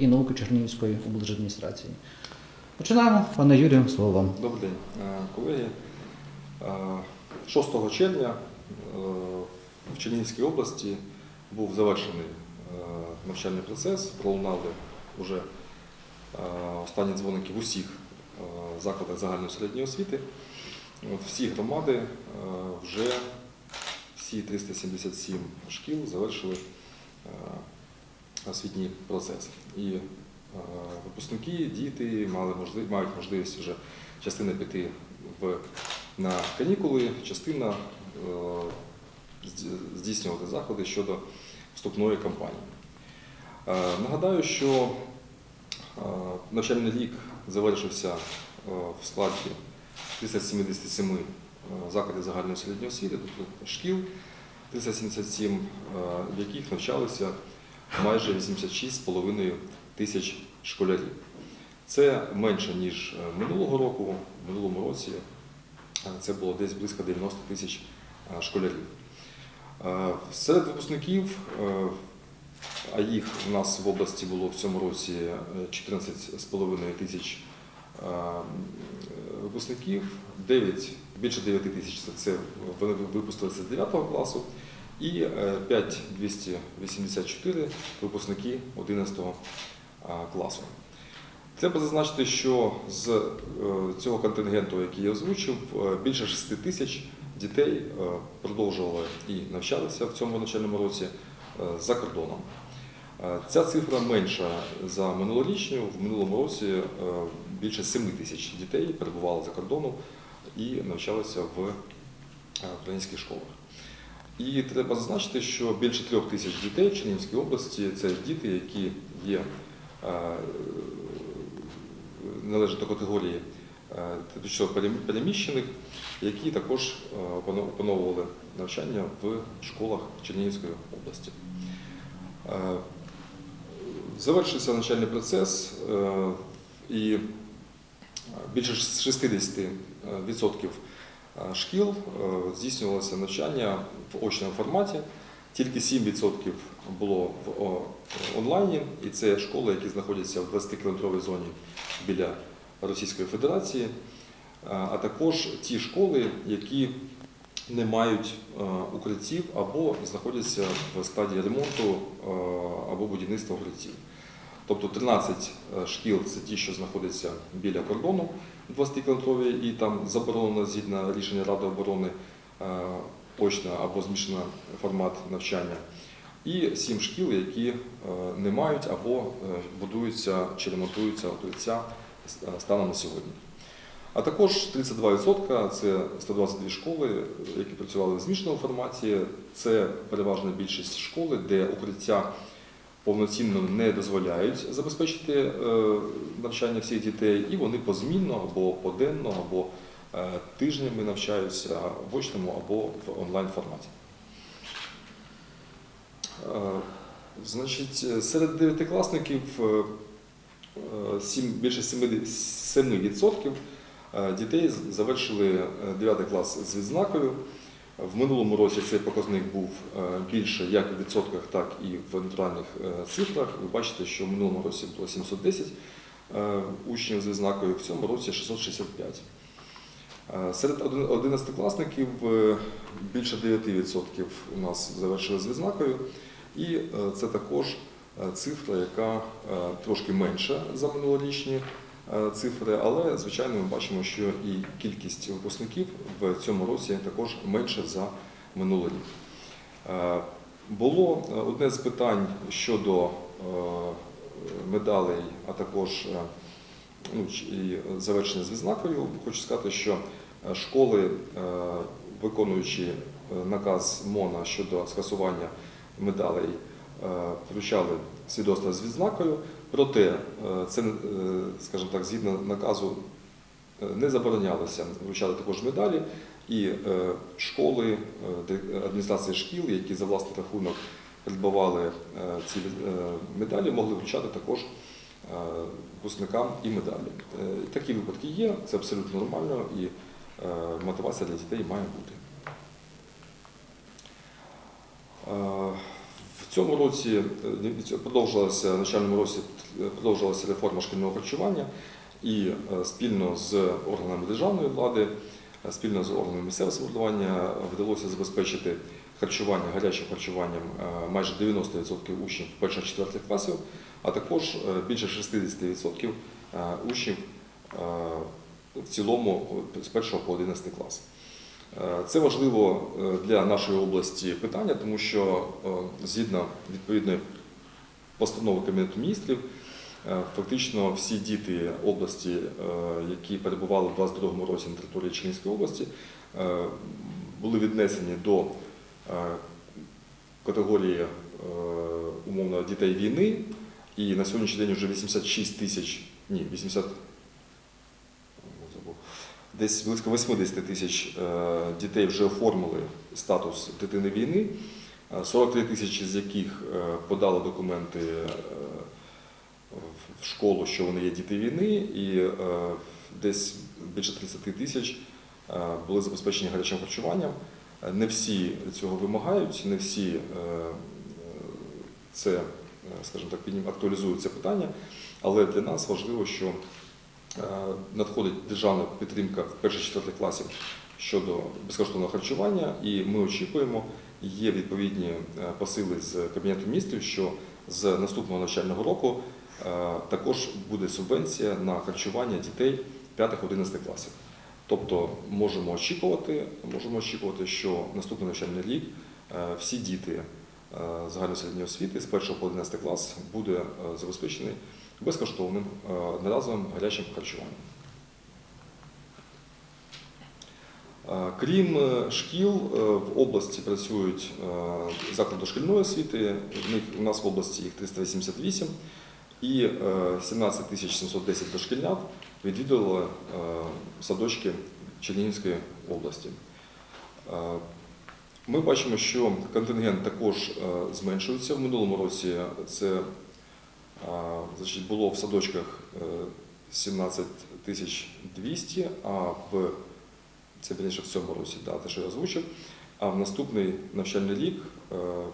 і науки Чернігівської облдержадміністрації. Починаємо. Пане Юрію, слово вам. Добрий день, Е, колеги. Е, 6 червня е, в Чернігівській області був завершений е, навчальний процес, пролунали вже е, останні дзвоники в усіх е, закладах загальної середньої освіти. Всі громади е, вже всі 377 шкіл завершили е, освітній процес. І е, випускники, діти мали можливість, мають можливість вже частина піти в, на канікули, частина е, здійснювати заходи щодо вступної кампанії. Е, Нагадаю, що навчальний рік завершився в складі 377 е, закладів загальної середньої освіти, тобто шкіл, 377, е, в яких навчалися майже 86,5 тисяч школярів. Це менше, ніж е, минулого року. В минулому році е, це було десь близько 90 тисяч е, школярів. Серед випускників, а їх у нас в області було в цьому році е, 14,5 тисяч випускників, 9, більше 9 тисяч це вони випустилися з 9 класу, і е, 5284 випускники 11 класу. Треба зазначити, що з е, цього контингенту, який я озвучив, е, більше 6 тисяч дітей е, продовжували і навчалися в цьому навчальному році е, за кордоном. Е, Ця цифра менша за минулорічню. В минулому році е, більше 7 тисяч дітей перебували за кордоном і навчалися в е, українських школах. І треба зазначити, що більше трьох тисяч дітей в Чернігівській області це діти, які є е, належать до категорії е, тимчасово переміщених, які також е, опановували навчання в школах Чернігівської області. Е, Завершився навчальний процес е, і більше 60% е, шкіл е, здійснювалося навчання в очному форматі. Тільки 7% було в онлайні, і це школи, які знаходяться в 20-кілометровій зоні біля Російської Федерації, а а також ті школи, які не мають е, укриттів або знаходяться в складі ремонту е, або будівництва укриттів. Тобто 13 шкіл це ті, що знаходяться біля кордону 20-кілометрові, і там заборонено згідно рішення Ради оборони е, очна або змішана формат навчання. І 7 шкіл, які е, не мають або е, будуються чи ремонтуються е, станом на сьогодні. А також 32% це 122 школи, які працювали в змішаному форматі. Це переважна більшість школи, де укриття повноцінно не дозволяють забезпечити е, навчання всіх дітей, і вони позмінно або поденно, або е, тижнями навчаються в очному або в онлайн форматі. Е, Значить, серед дев'ятикласників більше 70 7% е, дітей завершили 9 клас з відзнакою. В минулому році цей показник був е, більше як в відсотках, так і в натуральних е, цифрах. Ви бачите, що в минулому році було 710 е, учнів з відзнакою, в цьому році 665. Е, Серед один- одинадцятикласників е, більше 9% у нас завершили з відзнакою, і це також цифра, яка трошки менша за минулорічні цифри, але звичайно ми бачимо, що і кількість випускників в цьому році також менша за минулий рік. Е, Було е, одне з питань щодо е, медалей, а також е, ну, і завершення з відзнакою. Хочу сказати, що е, школи, е, виконуючи е, наказ МОНа щодо скасування медалей, е, вручали свідоцтва з відзнакою. Проте е, це, е, скажімо так, згідно наказу е, не заборонялося вручати також медалі. І школи, адміністрації шкіл, які за власний рахунок придбавали ці медалі, могли вручати також випускникам і медалі. Такі випадки є, це абсолютно нормально і мотивація для дітей має бути. Цьому році е, продовжилася в навчальному році продовжилася реформа шкільного харчування, і е, спільно з органами державної влади, е, спільно з органами місцевого самоврядування вдалося забезпечити харчування гарячим харчуванням майже 90% учнів перших четвертих класів, а також більше 60% е, учнів в цілому з 1 по 11 клас. Е, Це важливо е, для нашої області питання, тому що е, згідно відповідної постанови Кабінету міністрів, фактично всі діти області, які перебували у 2022 році на території Чернігівської області, були віднесені до категорії умовно дітей війни, і на сьогоднішній день вже 86 тисяч, ні, 80, забув, десь близько 80 тисяч е, дітей вже оформили статус дитини війни, е, 43 тисячі з яких е, подали документи е, в школу, що вони є діти війни, і е, десь більше 30 тисяч е, були забезпечені гарячим харчуванням. Е, Не всі цього вимагають, не всі е, е, це, е, скажімо так, актуалізують це питання, але для нас важливо, що е, надходить державна підтримка в перших четвертих класів щодо безкоштовного харчування, і ми очікуємо, є відповідні е, посили з Кабінету міністрів, що з наступного навчального року е, також буде субвенція на харчування дітей 5-11 класів. Тобто можемо очікувати, можемо очікувати, що наступний навчальний рік е, всі діти е, загальної середньої освіти з 1 по 11 клас буде е, забезпечений безкоштовним е, одноразовим гарячим харчуванням. Е, Крім е, шкіл, в області працюють заклади дошкільної освіти. В них у нас в області їх 388 і е, 17 710 дошкільнят відвідували садочки Чернігівської області. Ми бачимо, що контингент також зменшується. В минулому році це значить, було в садочках е, 17 тисяч 200, а в це більше в цьому році, да, те, що я озвучив. А в наступний навчальний рік е, е,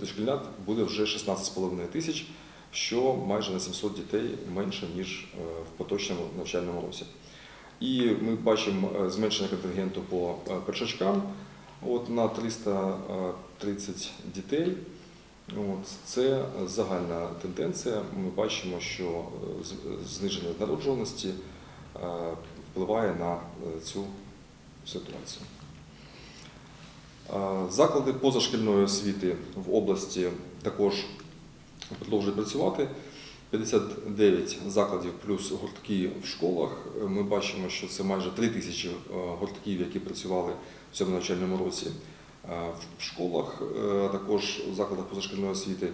дошкільнят буде вже 16,5 тисяч, що майже на 700 дітей менше, ніж е, в поточному навчальному році. І ми бачимо е, зменшення контингенту по е, першачкам от, на 330 дітей. От, це загальна тенденція. Ми бачимо, що е, зниження народжуваності е, впливає на е, цю ситуацію. Заклади позашкільної освіти в області також продовжують працювати. 59 закладів плюс гуртки в школах. Ми бачимо, що це майже 3 тисячі гуртків, які працювали в цьому навчальному році в школах, е, також в закладах позашкільної освіти.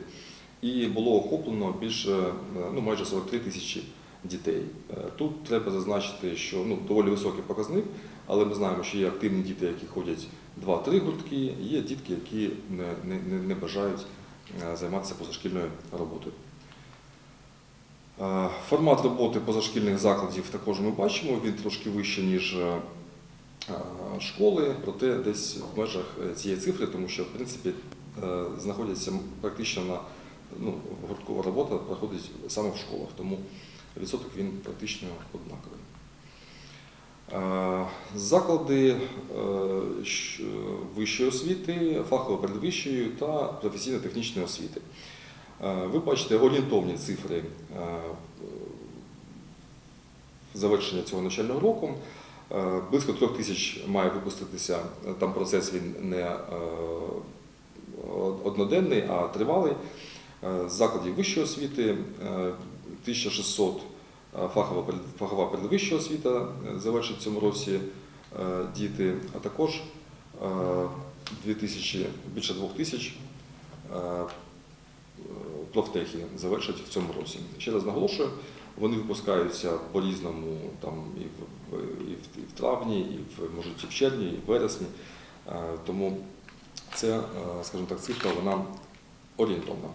І було охоплено більше, е, ну, майже 43 тисячі дітей. Е, Тут треба зазначити, що ну, доволі високий показник, але ми знаємо, що є активні діти, які ходять 2-3 гуртки, є дітки, які не, не, не- бажають е, займатися позашкільною роботою. Е, Формат роботи позашкільних закладів також ми бачимо, він трошки вищий, ніж е, е, школи, проте десь в межах е, цієї цифри, тому що в принципі е, знаходяться практично на ну, гурткова робота проходить саме в школах, тому відсоток він практично однаковий. Е, Заклади е, е, вищої освіти, фахово передвищої та професійно-технічної освіти. Е, Ви бачите орієнтовні цифри е, завершення цього навчального року. Е, Близько трьох тисяч має випуститися. Там процес він не е, одноденний, а тривалий. Е, З закладів вищої освіти е, 1600 е, фахова, фахова передвища освіта е, завершить в цьому році е, діти, а також е, 2000, більше 2000 е, профтехи завершать в цьому році. Ще раз наголошую, вони випускаються по-різному там, і, в, і, в, і в травні, і в, можуть, і в червні, і в вересні. Е, Тому це, скажімо так, цифра вона орієнтовна.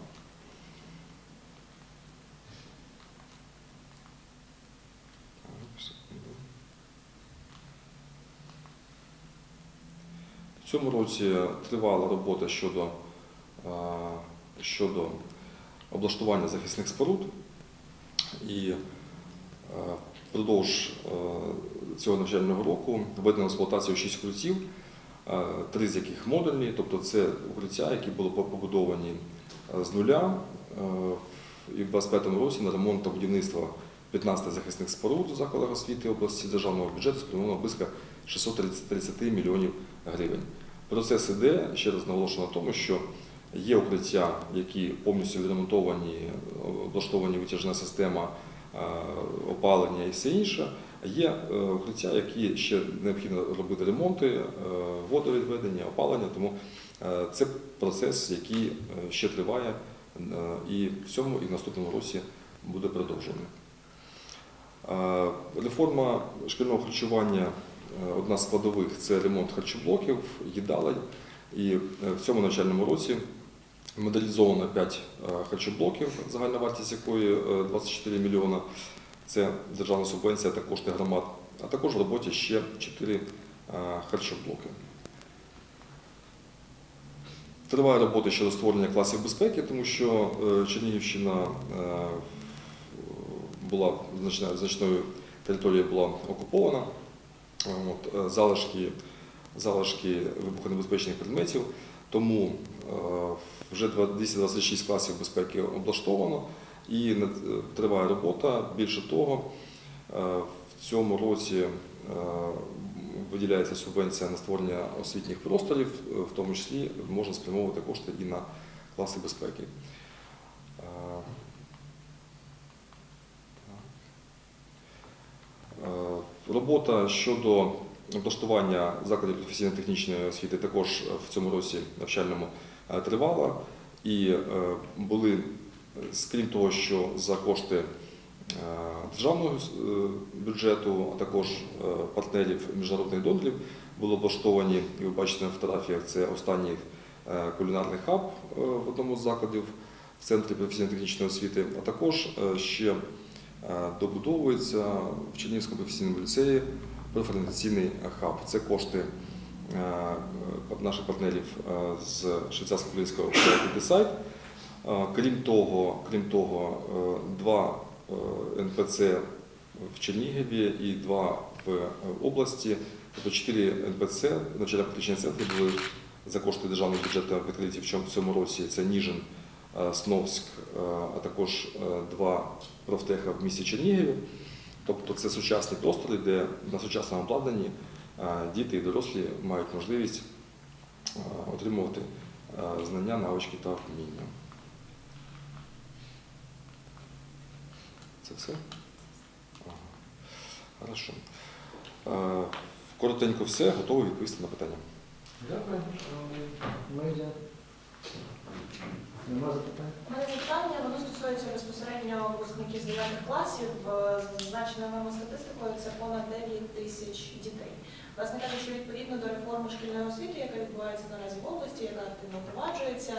В цьому році тривала робота щодо е, щодо облаштування захисних споруд. І е, впродовж е, цього навчального року введено в експлуатацію 6 укриттів, е, три з яких модульні, тобто це укриття, які були побудовані з нуля. І в 2025 році на ремонт та будівництво 15 захисних споруд у закладах освіти області державного бюджету спрямовано близько 630 мільйонів гривень. Процес іде, ще раз наголошую на тому, що є укриття, які повністю відремонтовані, облаштовані витяжна система, е, опалення і все інше. Є е, укриття, які ще необхідно робити ремонти, е, водовідведення, опалення, тому це процес, який ще триває і в цьому, і в наступному році буде продовжений. Реформа шкільного харчування одна з складових це ремонт харчоблоків, їдалень. І в цьому навчальному році моделізовано 5 харчоблоків, загальна вартість якої е, 24 мільйона. Це державна субвенція та кошти громад. А також в роботі ще 4 харчоблоки. Триває робота щодо створення класів безпеки, тому що е, Чернігівщина е, була значною територією була окупована. От, е, залишки, залишки вибухонебезпечних предметів. Тому е, вже 226 класів безпеки облаштовано і е, триває робота. Більше того, е, в цьому році виділяється субвенція на створення освітніх просторів, в тому числі можна спрямовувати кошти і на класи безпеки. Робота щодо облаштування закладів професійно-технічної освіти також в цьому році навчальному е, тривала. І е, були, е, крім того, що за кошти державного бюджету, а також партнерів міжнародних донорів, були облаштовані, і ви бачите на фотографіях, це останній кулінарний хаб в одному з закладів в центрі професійно-технічної освіти, а також ще добудовується в Чернігівському професійному ліцеї профорієнтаційний хаб. Це кошти е, наших партнерів е, з швейцарсько-українського проєкту Десайт. Крім того, крім того, е, два е, НПЦ в Чернігові і два в е, області, тобто чотири НПЦ, навчально-практичні центри були за кошти державного бюджету відкриті в цьому- році. Це Ніжин, е, Сновськ, е, а також е, два профтеха в місті Чернігові. Тобто це сучасні простори, де на сучасному обладнанні діти і дорослі мають можливість отримувати знання, навички та вміння. Це все? Ага. Хорошо. Коротенько все, готовий відповісти на питання. Медіа. Нема запитань? У мене запитання, воно стосується безпосередньо випускників з 9 класів. Е, Зазначена нами статистикою це понад 9 тисяч дітей. Власне кажучи, відповідно до реформи шкільної освіти, яка відбувається наразі в області, яка активно впроваджується,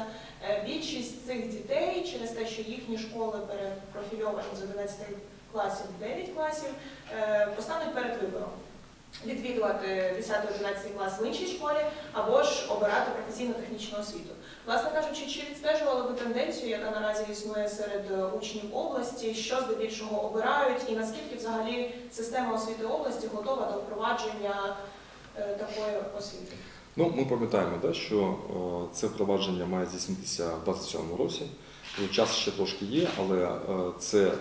е, більшість цих дітей через те, що їхні школи перепрофільовані з 11 класів в 9 класів, е, постануть перед вибором. Відвідувати 10-11 клас в іншій школі або ж обирати професійно-технічну освіту. Власне кажучи, чи відстежували ви тенденцію, яка наразі існує серед е, учнів області, що здебільшого обирають, і наскільки взагалі система освіти області готова до впровадження е, такої освіти? Ну, ми пам'ятаємо, да, що е, це впровадження має здійснитися в 2027 році. Тобто Час ще трошки є, але це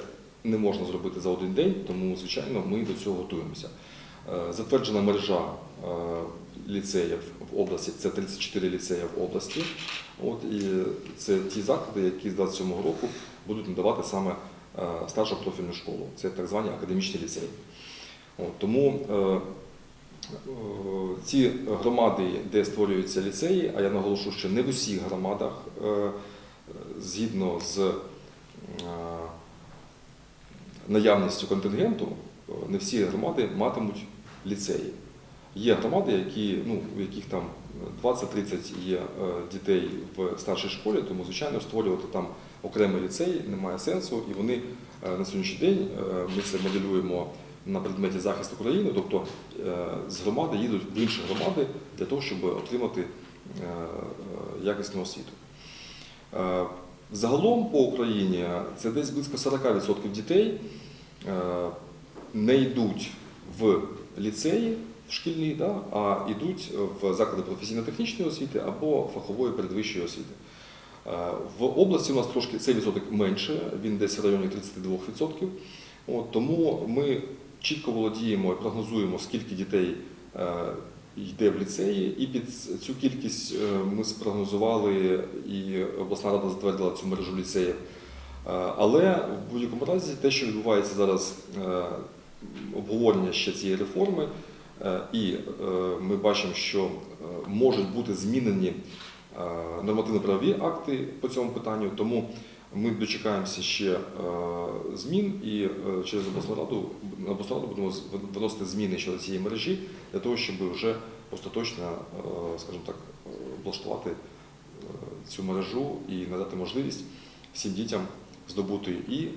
не можна зробити за один день, тому, звичайно, ми до цього готуємося. Затверджена мережа ліцеїв в області, це 34 ліцеї в області. От, і це ті заклади, які з 2027 року будуть надавати саме е, старшу профільну школу. Це так звані академічні ліцеї. От, тому е, Е, Ці громади, де створюються ліцеї, а я наголошую, що не в усіх громадах, згідно з наявністю контингенту, не всі громади матимуть ліцеї. Є громади, які, ну, в яких там 20-30 є е, дітей в старшій школі, тому, звичайно, створювати там окремий ліцей немає сенсу, і вони е, на сьогоднішній день е, ми це моделюємо на предметі захисту України, тобто з громади їдуть в інші громади для того, щоб отримати якісну освіту. Загалом по Україні це десь близько 40% дітей не йдуть в ліцеї в шкільні, да, а йдуть в заклади професійно-технічної освіти або фахової передвищої освіти. Е, В області у нас трошки цей відсоток менше, він десь в районі 32%. От, тому ми чітко володіємо і прогнозуємо, скільки дітей е, йде в ліцеї, і під цю кількість е, ми спрогнозували, і обласна рада затвердила цю мережу ліцеїв. Але в будь-якому разі те, що відбувається зараз, обговорення ще цієї реформи, і е, ми бачимо, що е, можуть бути змінені е, нормативно-правові акти по цьому питанню, тому ми дочекаємося ще е, змін і е, через обласну раду на обласну раду будемо виносити зміни щодо цієї мережі для того, щоб вже остаточно, е, скажімо так, е, облаштувати е, цю мережу і надати можливість всім дітям здобути і е,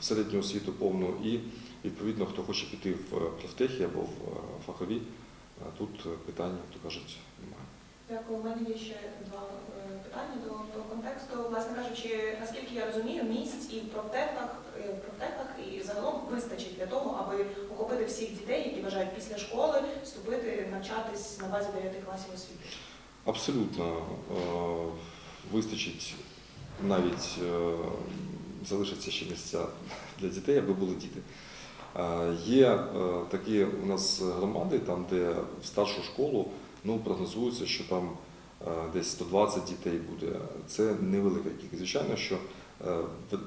середню освіту повну, і відповідно, хто хоче піти в профтехі або в е, фахові, е, тут питань, як то кажуть, немає. Дякую. У мене є ще два е, питання до, до контексту. Власне кажучи, наскільки я розумію, місць і в профтехах, е, в профтехах і загалом вистачить для того, аби охопити всіх дітей, які бажають після школи вступити, навчатись на базі 9 класів освіти. Абсолютно е, вистачить навіть е, залишиться ще місця для дітей, аби були діти. Є е, такі у нас громади, там, де в старшу школу ну, прогнозується, що там е, десь 120 дітей буде. Це невелика кількість. Звичайно, що е,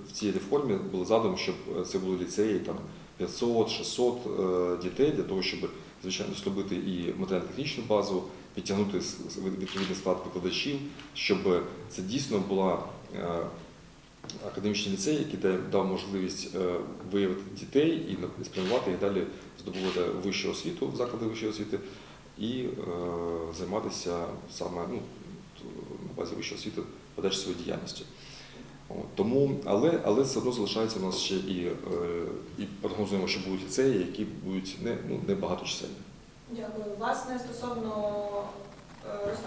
в цій реформі було задано, щоб це були ліцеї там 500-600 е, дітей для того, щоб звичайно зробити і матеріально-технічну базу, підтягнути відповідний склад викладачів, щоб це дійсно була академічний ліцей, який дав можливість е, виявити дітей і спрямувати їх далі здобувати вищу освіту, заклади вищої освіти і е, займатися саме ну, на базі вищої освіти подальшою своєю діяльністю. От, Тому, але, але все одно залишається у нас ще і, е, і прогнозуємо, що будуть ліцеї, які будуть не, ну, не багаточисельні. Дякую. Власне, стосовно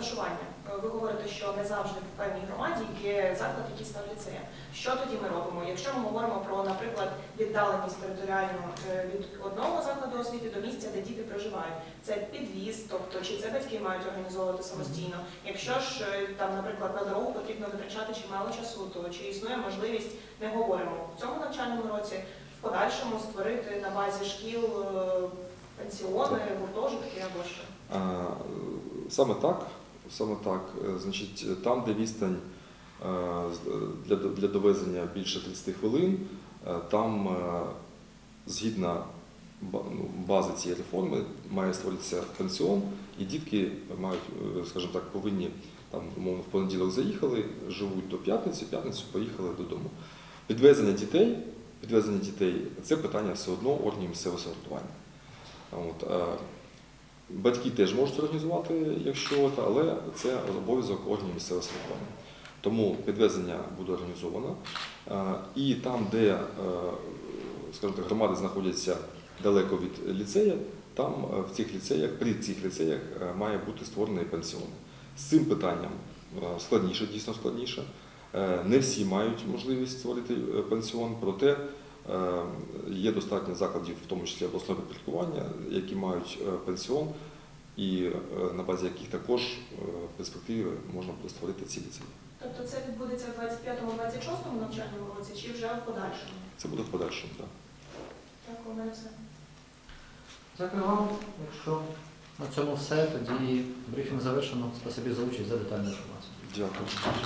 розташування, Е, ви говорите, що не завжди в певній громаді є заклад, який став ліцеєм. Що тоді ми робимо? Якщо ми говоримо про, наприклад, віддаленість територіальну е, від одного закладу освіти до місця, де діти проживають, це підвіз, тобто чи це батьки мають організовувати самостійно. Якщо ж е, там, наприклад, на дорогу потрібно витрачати чимало часу, то чи існує можливість, не говоримо в цьому навчальному році, в подальшому створити на базі шкіл пенсіони, гуртожитки або що? Саме так, саме так. Е, Значить, там, де відстань е, для, для довезення більше 30 хвилин, е, там е, згідно ну, бази цієї реформи має створитися пенсіон, і дітки мають, е, скажімо так, повинні там, умовно, в понеділок заїхали, живуть до п'ятниці, п'ятницю поїхали додому. Підвезення дітей, підвезення дітей це питання все одно органів місцевого самоврядування. Батьки теж можуть організувати, якщо але це обов'язок органів місцевого самоврядування. Тому підвезення буде організовано. Е, І там, де е, скажімо так, громади знаходяться далеко від ліцею, там е, в цих ліцеях, при цих ліцеях має бути створений пенсіон. З цим питанням складніше, дійсно складніше. Не всі мають можливість створити пенсіон, проте Є достатньо закладів, в тому числі обласного підпорядкування, які мають е, пенсіон, і е, на базі яких також е, в перспективі можна буде створити ці ліцеї. Тобто це відбудеться в 25-26 навчальному році чи вже в подальшому? Це буде в подальшому. Так. Дякую, мене все. Дякую вам. Якщо на цьому все, тоді брифінг завершено. Спасибі за участь за детальну інформацію. Дякую.